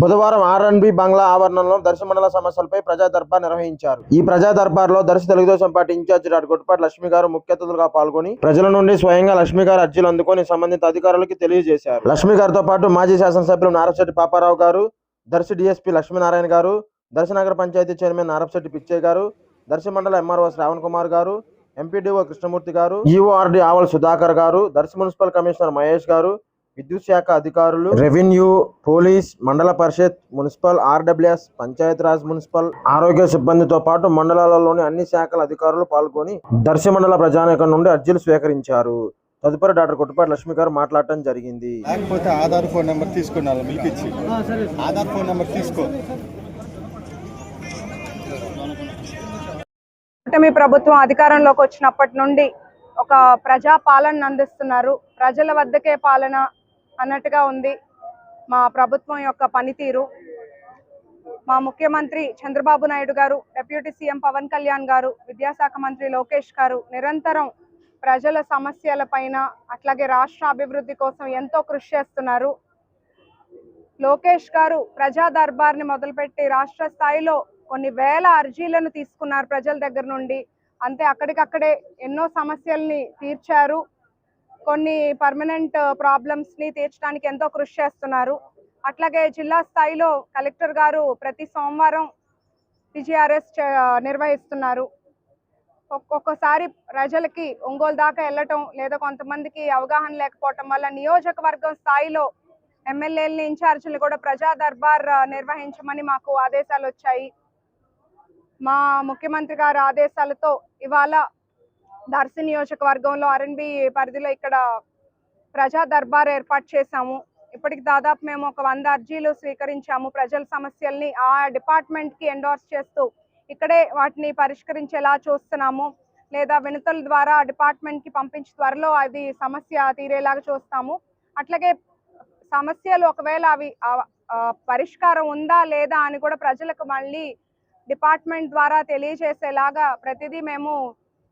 బుధవారం ఆర్ఎన్బి బంగ్లా ఆవరణంలో దర్శి మండల సమస్యలపై ప్రజా దర్బార్ నిర్వహించారు. ఈ ప్రజా దర్బార్లో Darsi Telugu Desam party incharge doctor Gottipati Lakshmi గారు ముఖ్య అతిథులుగా పాల్గొని ప్రజల నుండి స్వయంగా లక్ష్మి గారు అర్జీలు అందుకొని సంబంధిత అధికారులకి తెలియజేశారు. లక్ష్మి గారితో పాటు మాజీ శాసనసభ్యులు నారపశెట్టి పాపారావు గారు దర్శి డిఎస్పీ లక్ష్మీనారాయణ గారు దర్శి నగర పంచాయతీ చైర్మన్ నారపశెట్టి పిచ్చయ్య గారు దర్శి మండల ఎంఆర్ఓ శ్రావణ్ కుమార్ గారు ఎంపీడీఓ కృష్ణమూర్తి గారు ఈఓఆర్డీ ఆవల్ సుధాకర్ గారు దర్శి మున్సిపల్ కమిషనర్ మహేష్ గారు విద్యుత్ శాఖ అధికారులు revenue police Mandal Parishad municipal RWS Panchayati Raj municipal ఆరోగ్య సిబ్బందితో పాటు మండలాలలోని అన్ని శాఖల అధికారులు పాల్గొని దర్శి మండల ప్రజానీకం నుండి అర్జీలు స్వీకరించారు. తదుపరి డాక్టర్ కొట్టుపాటి లక్ష్మి గారు మాట్లాడటం జరిగింది. లేకపోతే ఆధార్ ఫోన్ నెంబర్ తీసుకున్నాను మిల్క్ ఇచ్చి ఆధార్ ఫోన్ నెంబర్ తీసుకో. కూటమి ప్రభుత్వం అధికారంలోకి వచ్చినప్పటి నుండి ఒక ప్రజా పాలన అందిస్తున్నారు. ప్రజల వద్దకే పాలన అన్నట్టుగా ఉంది. మా ప్రభుత్వం యొక్క పనితీరు. మా ముఖ్యమంత్రి చంద్రబాబు నాయుడు గారు డిప్యూటీ సీఎం పవన్ కళ్యాణ్ గారు విద్యాశాఖ మంత్రి లోకేష్ గారు నిరంతరం ప్రజల సమస్యల పైన అట్లాగే రాష్ట్ర అభివృద్ధి కోసం ఎంతో కృషి చేస్తున్నారు. లోకేష్ గారు ప్రజా దర్బార్ని మొదలుపెట్టి రాష్ట్ర స్థాయిలో కొన్ని వేల అర్జీలను తీసుకున్నారు ప్రజల దగ్గర నుండి. అంతే అక్కడికక్కడే ఎన్నో సమస్యల్ని తీర్చారు. కొన్ని పర్మనెంట్ ప్రాబ్లమ్స్ uh, ని తీర్చడానికి ఎంతో కృషి చేస్తున్నారు. అట్లాగే జిల్లా స్థాయిలో కలెక్టర్ గారు ప్రతి సోమవారం టీజీఆర్ఎస్ uh, నిర్వహిస్తున్నారు. ఒక్కొక్కసారి ప్రజలకి ఒంగోలు దాకా వెళ్ళటం లేదా కొంతమందికి అవగాహన లేకపోవటం వల్ల నియోజకవర్గం స్థాయిలో ఎమ్మెల్యేలని ఇన్ఛార్జీలు కూడా ప్రజా దర్బార్ uh, నిర్వహించమని మాకు ఆదేశాలు వచ్చాయి. మా ముఖ్యమంత్రి గారి ఆదేశాలతో ఇవాళ దర్శి నియోజకవర్గంలో ఆర్ఎన్బి పరిధిలో ఇక్కడ ప్రజా దర్బార్ ఏర్పాటు చేశాము. ఇప్పటికి దాదాపు మేము ఒక వంద అర్జీలు స్వీకరించాము. ప్రజల సమస్యల్ని ఆ డిపార్ట్మెంట్కి ఎండోర్స్ చేస్తూ ఇక్కడే వాటిని పరిష్కరించేలా చూస్తున్నాము. లేదా వినతుల ద్వారా డిపార్ట్మెంట్కి పంపించి త్వరలో అది సమస్య తీరేలాగా చూస్తాము. అట్లాగే సమస్యలు ఒకవేళ అవి ఆ పరిష్కారం ఉందా లేదా అని కూడా ప్రజలకు మళ్ళీ డిపార్ట్మెంట్ ద్వారా తెలియజేసేలాగా ప్రతిదీ మేము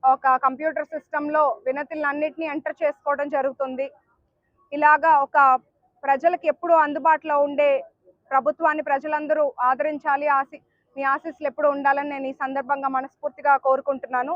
ఒక కంప్యూటర్ సిస్టంలో వినతులన్నింటినీ ఎంటర్ చేసుకోవడం జరుగుతుంది. ఇలాగా ఒక ప్రజలకు ఎప్పుడూ అందుబాటులో ఉండే ప్రభుత్వాన్ని ప్రజలందరూ ఆదరించాలి ఆశి మీ ఆశీస్సులు ఎప్పుడు ఉండాలని నేను ఈ సందర్భంగా మనస్ఫూర్తిగా కోరుకుంటున్నాను.